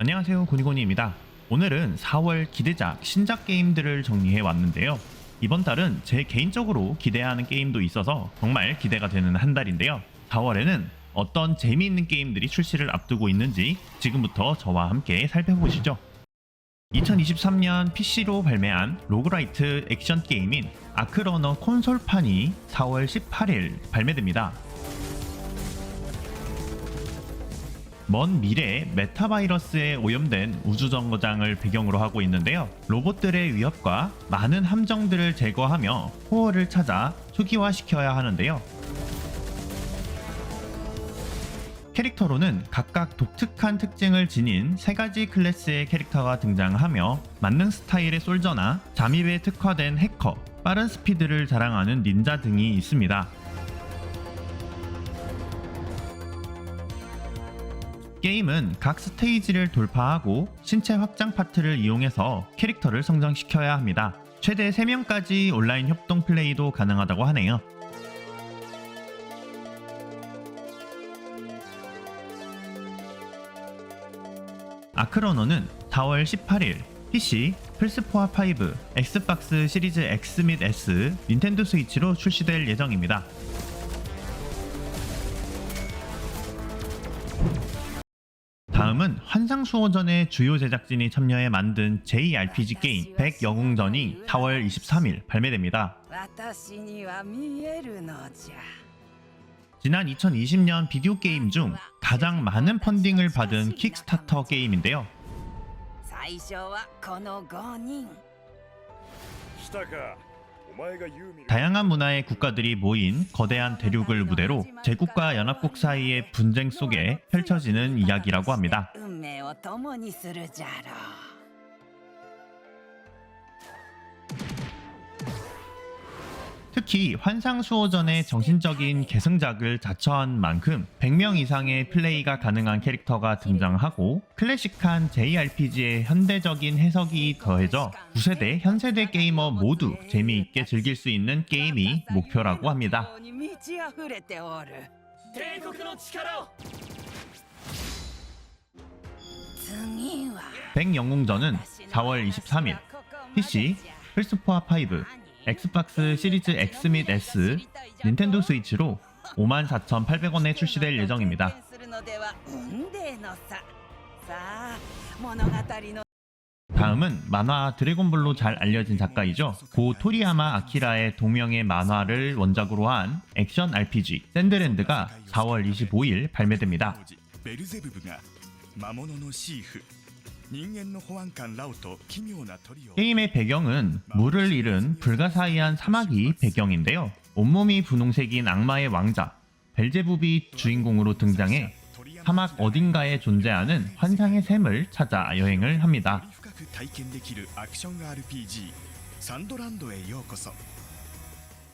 안녕하세요 고니고니입니다. 오늘은 4월 기대작 신작 게임들을 정리해 왔는데요. 이번 달은 제 개인적으로 기대하는 게임도 있어서 정말 기대가 되는 한 달인데요. 4월에는 어떤 재미있는 게임들이 출시를 앞두고 있는지 지금부터 저와 함께 살펴보시죠. 2023년 PC로 발매한 로그라이트 액션 게임인 아크러너 콘솔판이 4월 18일 발매됩니다. 먼 미래에 메타바이러스에 오염된 우주정거장을 배경으로 하고 있는데요. 로봇들의 위협과 많은 함정들을 제거하며 코어를 찾아 초기화시켜야 하는데요. 캐릭터로는 각각 독특한 특징을 지닌 세 가지 클래스의 캐릭터가 등장하며 만능 스타일의 솔저나 잠입에 특화된 해커, 빠른 스피드를 자랑하는 닌자 등이 있습니다. 게임은 각 스테이지를 돌파하고 신체 확장 파트를 이용해서 캐릭터를 성장시켜야 합니다. 최대 3명까지 온라인 협동 플레이도 가능하다고 하네요. 아크로노는 4월 18일 PC, 플스4와 5, 엑스박스 시리즈 X 및 S, 닌텐도 스위치로 출시될 예정입니다. 다음은 환상수호전의 주요 제작진이 참여해 만든 JRPG 게임 백여궁전이 4월 23일 발매됩니다. 지난 2020년 비디오 게임 중 가장 많은 펀딩을 받은 킥스타터 게임인데요. 다양한 문화의 국가들이 모인 거대한 대륙을 무대로 제국과 연합국 사이의 분쟁 속에 펼쳐지는 이야기라고 합니다. 특히 환상수호전의 정신적인 계승작을 자처한 만큼 100명 이상의 플레이가 가능한 캐릭터가 등장하고 클래식한 JRPG의 현대적인 해석이 더해져 9세대 현세대 게이머 모두 재미있게 즐길 수 있는 게임이 목표라고 합니다. 100영웅전은 4월 23일 PC, 플스포아5, 엑스박스 시리즈 X 및 S, 닌텐도 스위치로 54,800원에 출시될 예정입니다. 다음은 만화 드래곤볼로 잘 알려진 작가이죠. 고 토리야마 아키라의 동명의 만화를 원작으로 한 액션 RPG 샌드랜드가 4월 25일 발매됩니다. 게임의 배경은 물을 잃은 불가사의한 사막이 배경인데요. 온몸이 분홍색인 악마의 왕자 벨제부비 주인공으로 등장해 사막 어딘가에 존재하는 환상의 샘을 찾아 여행을 합니다.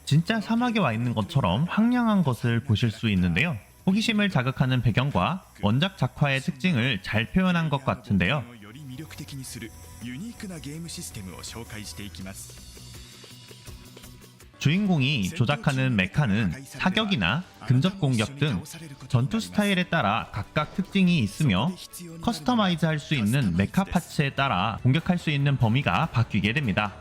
진짜 사막에 와 있는 것처럼 황량한 것을 보실 수 있는데요. 호기심을 자극하는 배경과 원작 작화의 특징을 잘 표현한 것 같은데요. より魅力的にするユニークなゲームシステムを紹介していきます 주인공이 조작하는 메카는 사격이나 근접 공격 등 전투 스타일에 따라 각각 특징이 있으며 커스터마이즈 할 수 있는 메카 파츠에 따라 공격할 수 있는 범위가 바뀌게 됩니다.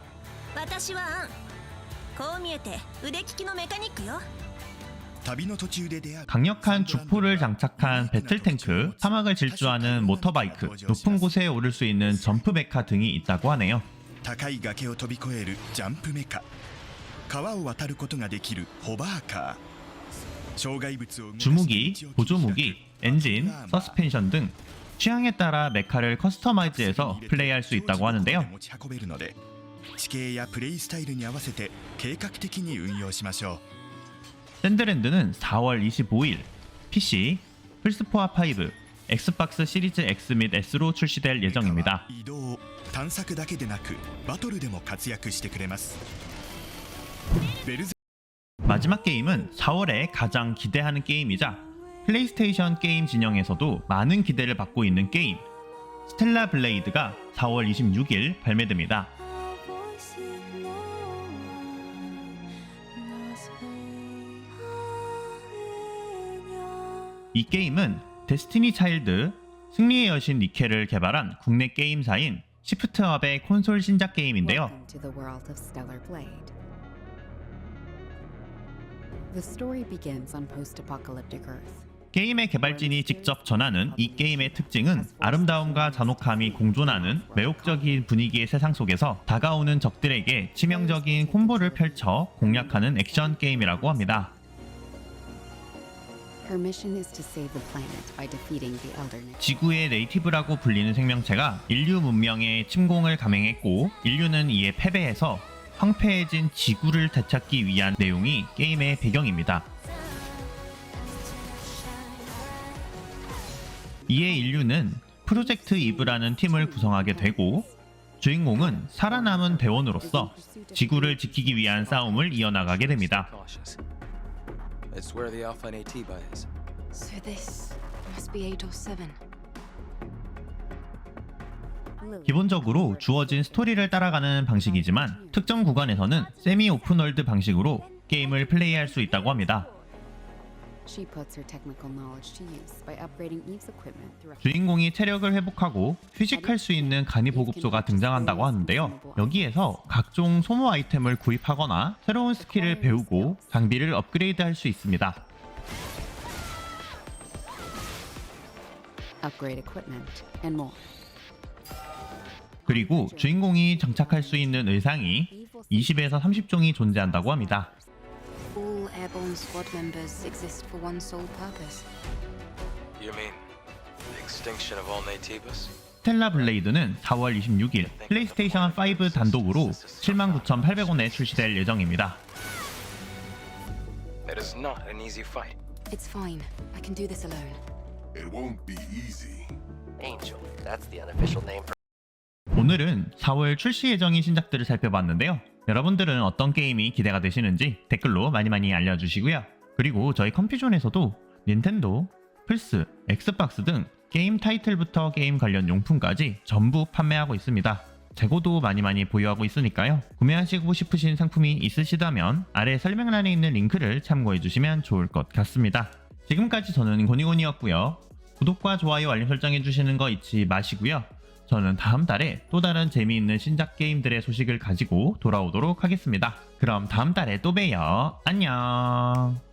강력한 주포를 장착한 배틀탱크, 사막을 질주하는 모터바이크, 높은 곳에 오를 수 있는 점프 메카 등이 있다고 하네요. 주무기, 보조무기, 엔진, 서스펜션 등 취향에 따라 메카를 커스터마이즈해서 플레이할 수 있다고 하는데요. 샌드랜드는 4월 25일 PC, 플스4와 5, 엑스박스 시리즈 X 및 S로 출시될 う 예정입니다. 移動探索だけでなくバトルでも活躍してくれますベルゼ 마지막 게임은 4월에 가장 기대하는 게임이자 플레이스테이션 게임 진영에서도 많은 기대를 받고 있는 게임 스텔라 블레이드가 4월 26일 발매됩니다. 이 게임은 데스티니 차일드, 승리의 여신 니케를 개발한 국내 게임사인 시프트업의 콘솔 신작 게임인데요. 게임의 개발진이 직접 전하는 이 게임의 특징은 아름다움과 잔혹함이 공존하는 매혹적인 분위기의 세상 속에서 다가오는 적들에게 치명적인 콤보를 펼쳐 공략하는 액션 게임이라고 합니다. 지구의 네이티브라고 불리는 생명체가 인류 문명에 침공을 감행했고 인류는 이에 패배해서 황폐해진 지구를 되찾기 위한 내용이 게임의 배경입니다. 이에 인류는 프로젝트 이브라는 팀을 구성하게 되고 주인공은 살아남은 대원으로서 지구를 지키기 위한 싸움을 이어나가게 됩니다. It's where the Alpha Nativa is. So this must be 8 or 7. Lily. 기본적으로 주어진 스토리를 따라가는 방식이지만 특정 구간에서는 세미 오픈월드 방식으로 게임을 플레이할 수 있다고 합니다. She puts her technical knowledge to use by upgrading Eve's equipment through 주인공이 체력을 회복하고 휴식할 수 있는 간이 보급소가 등장한다고 하는데요. 여기에서 각종 소모 아이템을 구입하거나 새로운 스킬을 배우고 장비를 업그레이드할 수 있습니다. upgrade equipment and more. 그리고 주인공이 장착할 수 있는 의상이 20에서 30종이 존재한다고 합니다. All airborne squad members exist for one sole purpose. You mean the extinction of all Nativas? 스텔라 블레이드는 4월 26일 플레이스테이션 5 단독으로 79,800원에 출시될 예정입니다. It is not an easy fight. It's fine. I can do this alone. It won't be easy. Angel. That's the unofficial name for 오늘은 4월 출시 예정인 신작들을 살펴봤는데요. 여러분들은 어떤 게임이 기대가 되시는지 댓글로 많이 많이 알려주시고요. 그리고 저희 컴퓨존에서도 닌텐도, 플스, 엑스박스 등 게임 타이틀부터 게임 관련 용품까지 전부 판매하고 있습니다. 재고도 많이 많이 보유하고 있으니까요. 구매하시고 싶으신 상품이 있으시다면 아래 설명란에 있는 링크를 참고해 주시면 좋을 것 같습니다. 지금까지 저는 고니고니였고요. 구독과 좋아요 알림 설정해 주시는 거 잊지 마시고요. 저는 다음 달에 또 다른 재미있는 신작 게임들의 소식을 가지고 돌아오도록 하겠습니다. 그럼 다음 달에 또 봬요. 안녕.